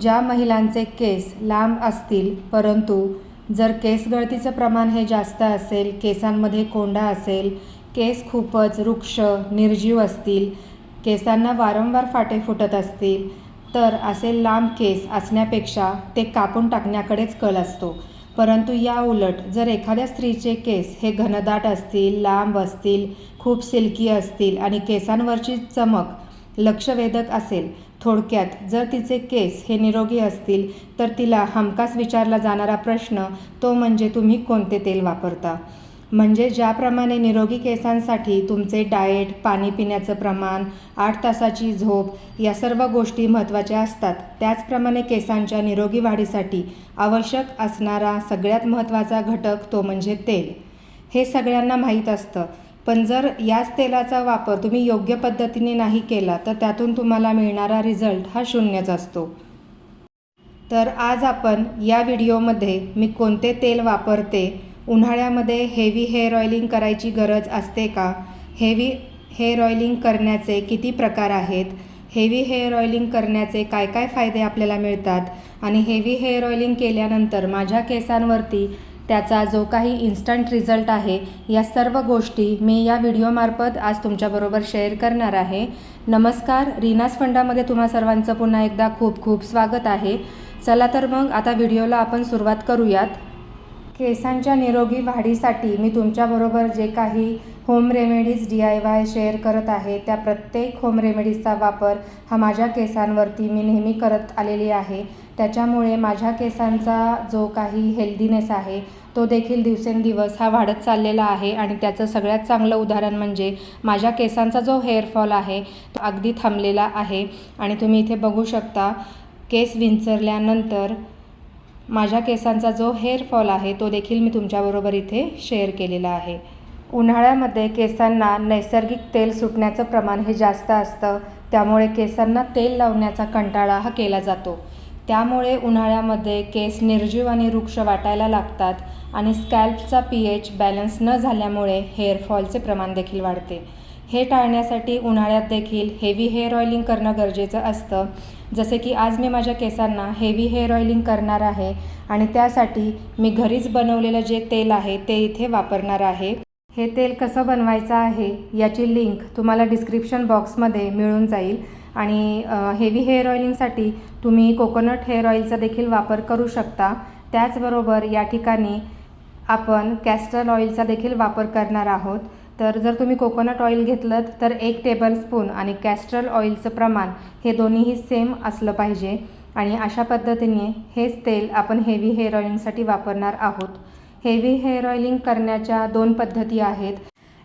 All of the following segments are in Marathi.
ज्या महिलांचे केस लांब असतील परंतु जर केस गळतीचं प्रमाण हे जास्त असेल केसांमध्ये कोंडा असेल केस खूपच वृक्ष निर्जीव असतील केसांना वारंवार फाटे फुटत असतील तर असे लांब केस असण्यापेक्षा ते कापून टाकण्याकडेच कल असतो. परंतु या उलट जर एखाद्या स्त्रीचे केस हे घनदाट असतील लांब असतील खूप सिल्की असतील आणि केसांवरची चमक लक्षवेधक असेल थोडक्यात जर तिचे केस हे निरोगी असतील तर तिला हमखास विचारला जाणारा प्रश्न तो म्हणजे तुम्ही कोणते तेल वापरता? म्हणजे ज्याप्रमाणे निरोगी केसांसाठी तुमचे डाएट पाणी पिण्याचं प्रमाण आठ तासाची झोप या सर्व गोष्टी महत्त्वाच्या असतात. त्याचप्रमाणे केसांच्या निरोगी वाढीसाठी आवश्यक असणारा सगळ्यात महत्त्वाचा घटक तो म्हणजे तेल. हे सगळ्यांना माहीत असतं. पण जर याच तेलाचा वापर तुम्ही योग्य पद्धतीने नाही केला तर त्यातून तुम्हाला मिळणारा रिझल्ट हा शून्यच असतो. तर आज आपण या व्हिडिओमध्ये मी कोणते तेल वापरते उन्हाळ्यामध्ये हेवी हेअर ऑइलिंग करायची गरज असते का हेवी हेअर ऑइलिंग करण्याचे किती प्रकार आहेत हेवी हेअर ऑइलिंग करण्याचे काय काय फायदे आपल्याला मिळतात आणि हेवी हेअर ऑइलिंग केल्यानंतर माझ्या केसांवरती त्याचा जो काही इन्स्टंट रिझल्ट आहे या सर्व गोष्टी मी या व्हिडिओमार्फत आज तुमच्याबरोबर शेअर करणार आहे. नमस्कार रीनास फंडामध्ये तुम्हा सर्वांचं पुन्हा एकदा खूप खूप स्वागत आहे. चला तर मग आता व्हिडिओला आपण सुरुवात करूयात. केसांच्या निरोगी वाढीसाठी मी तुमच्याबरोबर जे काही home remedies D I Y share करत आहे त्या प्रत्येक होम रेमेडीजचा वापर हा माझ्या केसांवरती मी नेहमी करत आलेली आहे. त्याच्यामुळे माझ्या केसांचा जो काही हेल्दीनेस आहे तो देखील दिवसेंदिवस हा वाढत चाललेला आहे. आणि त्याचं सगळ्यात चांगलं उदाहरण म्हणजे माझ्या केसांचा जो हेअरफॉल आहे तो अगदी थांबलेला आहे. आणि तुम्ही इथे बघू शकता केस विंचरल्यानंतर माझ्या केसांचा जो हेअरफॉल आहे तो देखील मी तुमच्याबरोबर इथे शेअर केलेला आहे. उन्हाळ्यामध्ये केसांना नैसर्गिक तेल सुटण्याचं प्रमाण हे जास्त असतं. त्यामुळे केसांना तेल लावण्याचा कंटाळा हा केला जातो. त्यामुळे उन्हाळ्यामध्ये केस निर्जीव आणि वृक्ष वाटायला लागतात आणि स्कॅल्पचा पी एच बॅलन्स न झाल्यामुळे हेअरफॉलचे प्रमाण देखील वाढते. हे टाळण्यासाठी उन्हाळ्यात देखील हेवी हेअर ऑइलिंग करणं गरजेचं असतं. जसे की आज मी माझ्या केसांना हेवी हेअर ऑइलिंग करणार आहे आणि त्यासाठी मी घरीच बनवलेलं जे तेल आहे ते इथे वापरणार आहे. हे तेल कसं बनवायचं आहे याची लिंक तुम्हाला डिस्क्रिप्शन बॉक्समध्ये मिळून जाईल. आणि हेवी हेअर ऑइलिंगसाठी तुम्ही कोकोनट हेअर ऑइलचा देखील वापर करू शकता. त्याचबरोबर या ठिकाणी आपण कॅस्टर ऑइलचा देखील वापर करणार आहोत. तर जर तुम्ही कोकोनट ऑइल घेतलं तर एक टेबलस्पून आणि कॅस्ट्रल ऑइलचं प्रमाण हे दोन्हीही सेम असलं पाहिजे. आणि अशा पद्धतीने हेच तेल आपण हेवी हेअर ऑइलिंगसाठी वापरणार आहोत. हेवी हेअर ऑइलिंग करण्याच्या दोन पद्धती आहेत.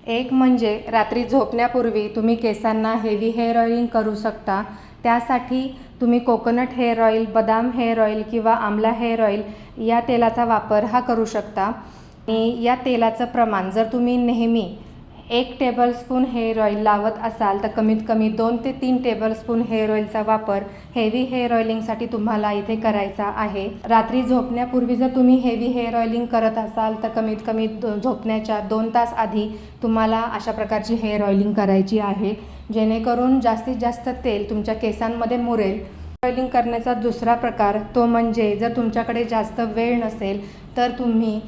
एक म्हणजे रात्री झोपण्यापूर्वी तुम्ही केसांना हेवी हेअर ऑइलिंग करू शकता. त्यासाठी तुम्ही कोकोनट हेअर ऑइल बदाम हेअर ऑइल किंवा आमला हेअर ऑइल या तेलाचा वापर हा करू शकता. आणि या तेलाचं प्रमाण जर तुम्ही नेहमी एक टेबलस्पून हेअर ऑइल लावत असाल तर कमीत कमी दोन ते तीन टेबलस्पून हेअर ऑइलचा वापर हेवी हेअर ऑइलिंगसाठी तुम्हाला इथे करायचा आहे. रात्री झोपण्यापूर्वी जर तुम्ही हेवी हेअर ऑइलिंग करत असाल तर कमीत कमी झोपण्याच्या दोन तास आधी तुम्हाला अशा प्रकारची हेअर ऑइलिंग करायची आहे. जेणेकरून जास्तीत जास्त तेल तुमच्या केसांमध्ये मुरेल. ऑइलिंग करण्याचा दुसरा प्रकार तो म्हणजे जर तुमच्याकडे जास्त वेळ नसेल तर तुम्ही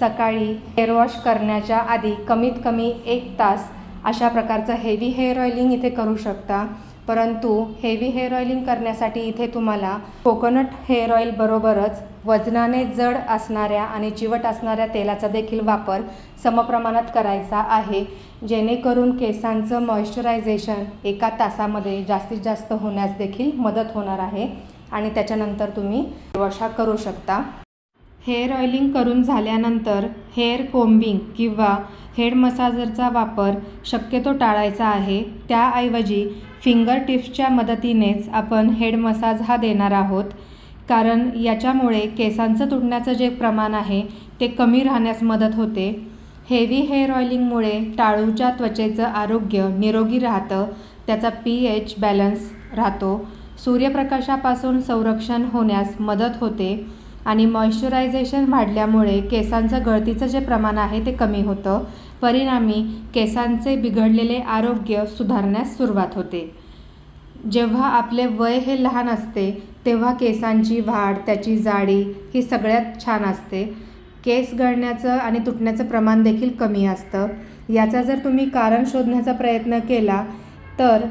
सकाळी हेअर वॉश करण्याच्या आधी कमीत कमी एक तास अशा प्रकारचं हेवी हेअर ऑइलिंग इथे करू शकता. परंतु हेवी हेअर ऑइलिंग करण्यासाठी इथे तुम्हाला कोकोनट हेअर ऑइल बरोबरच वजनाने जड असणाऱ्या आणि चिवट असणाऱ्या तेलाचा देखील वापर समप्रमाणात करायचा आहे. जेणेकरून केसांचं मॉइश्चरायझेशन एका तासामध्ये जास्तीत जास्त होण्यास देखील मदत होणार आहे आणि त्याच्यानंतर तुम्ही वॉश करू शकता. हेअर ऑइलिंग करून झाल्यानंतर हेअर कोम्बिंग किंवा हेड मसाजरचा वापर शक्यतो टाळायचा आहे. त्याऐवजी फिंगर टिप्सच्या मदतीनेच आपण हेड मसाज हा देणार आहोत. कारण याच्यामुळे केसांचं तुटण्याचं जे प्रमाण आहे ते कमी राहण्यास मदत होते. हेवी हेअर ऑइलिंगमुळे टाळूच्या त्वचेचं आरोग्य निरोगी राहतं. त्याचा पी एच बॅलन्स राहतो. सूर्यप्रकाशापासून संरक्षण होण्यास मदत होते. आणि मॉइश्चरायझेशन वाढल्यामुळे केसांचं गळतीचं जे प्रमाण आहे ते कमी होतं. परिणामी केसांचे बिघडलेले आरोग्य सुधारण्यास सुरुवात होते. जेव्हा आपले वय हे लहान असते तेव्हा केसांची वाढ त्याची जाडी ही सगळ्यात छान असते. केस गळण्याचं आणि तुटण्याचं प्रमाण देखील कमी असतं. याचा जर तुम्ही कारण शोधण्याचा प्रयत्न केला तर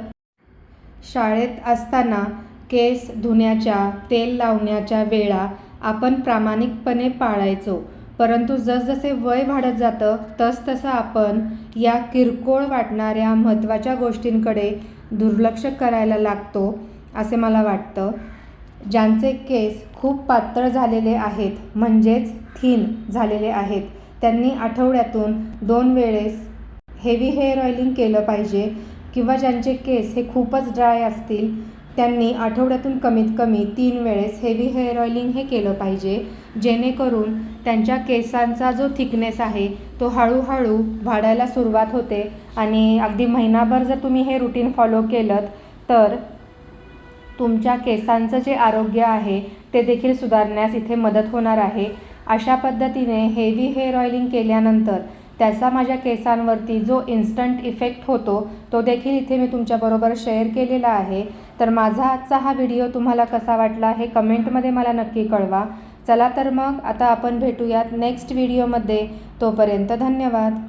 शाळेत असताना केस धुण्याच्या तेल लावण्याच्या वेळा आपण प्रामाणिकपणे पाळायचो. परंतु जसजसे वय वाढत जातं तसतसं आपण या किरकोळ वाटणाऱ्या महत्त्वाच्या गोष्टींकडे दुर्लक्ष करायला लागतो असे मला वाटतं. ज्यांचे केस खूप पातळ झालेले आहेत म्हणजेच थीन झालेले आहेत त्यांनी आठवड्यातून दोन वेळेस हेवी हेअर ऑइलिंग केलं पाहिजे किंवा ज्यांचे केस हे खूपच ड्राय असतील त्यांनी आठवड्यातून कमीत कमी तीन वेळेस हेवी हेअर ऑइलिंग हे केलं पाहिजे जेणेकरून त्यांच्या केसांचा जो थिकनेस आहे तो हळूहळू वाढायला सुरुवात होते. आणि अगदी महिनाभर जर तुम्ही हे रुटीन फॉलो केलं तर तुमच्या केसांचं जे आरोग्य आहे ते देखील सुधारण्यास इथे मदत होणार आहे. अशा पद्धतीने हेवी हेअर ऑइलिंग केल्यानंतर त्याचा माझ्या केसांवरती जो इन्स्टंट इफेक्ट होतो तो देखील इथे मी तुमच्याबरोबर शेअर केलेला आहे. तर माझा आजचा हा व्हिडिओ तुम्हाला कसा वाटला हे कमेंटमध्ये मला नक्की कळवा. चला तर मग आता आपण भेटूयात नेक्स्ट व्हिडिओमध्ये तोपर्यंत धन्यवाद.